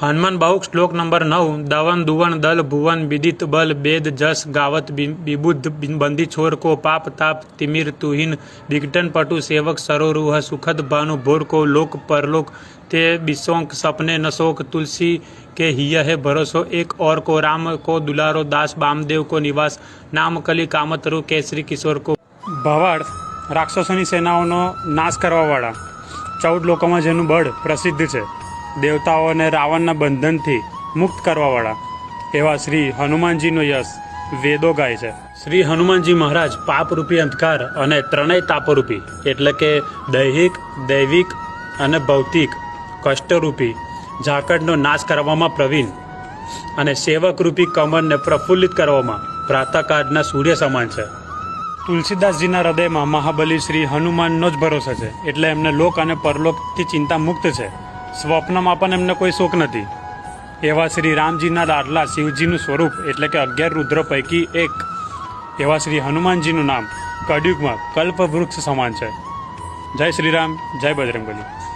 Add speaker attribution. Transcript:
Speaker 1: હનુમાન બાહુક શ્લોક નંબર નવ, દવન દુવન દલ ભુવન વિદિત બલ બેદ જસ ગાવત બિબુદ્ધ બંદી છોર કો પાપ તાપ તિમિર તુહિન, વિઘટન પટુ સેવક સરોરુહ સુખદ ભાનુ ભોર કો લોક પરલોક, તે બિસોંક સપને નશોક તુલસી કે હિય હે ભરોસો એક ઓર કો રામ કો દુલારો દાસ બામદેવ કો નિવાસ, નામ કલી કામતરુ કેસરી કિશોર કો. ભવાળ રાક્ષસોની સેનાઓનો નાશ કરવાવાળા. ચૌદ લોકોમાં જેનું બળ પ્રસિદ્ધ છે. દેવતાઓને રાવણના બંધનથી મુક્ત કરવાવાળા એવા શ્રી હનુમાનજીનો યશ વેદો ગાય છે. શ્રી હનુમાનજી મહારાજ પાપરૂપી અંધકાર અને ત્રણેય તાપરૂપી એટલે કે દૈહિક, દૈવિક અને ભૌતિક કષ્ટરૂપી ઝાકળનો નાશ કરવામાં પ્રવીણ અને સેવકરૂપી કમરને પ્રફુલ્લિત કરવામાં પ્રાતઃકાળના સૂર્ય સમાન છે. તુલસીદાસજીના હૃદયમાં મહાબલી શ્રી હનુમાનનો જ ભરોસો છે એટલે એમને લોક અને પરલોકથી ચિંતા મુક્ત છે. સ્વપ્નમાં પણ એમને કોઈ શોક નથી. એવા શ્રી રામજીના લાડલા શિવજીનું સ્વરૂપ એટલે કે અગિયાર રુદ્ર પૈકી એક. એવા શ્રી હનુમાનજીનું નામ કળયુગમાં કલ્પવૃક્ષ સમાન છે. જય શ્રી રામ, જય બજરંગબલી.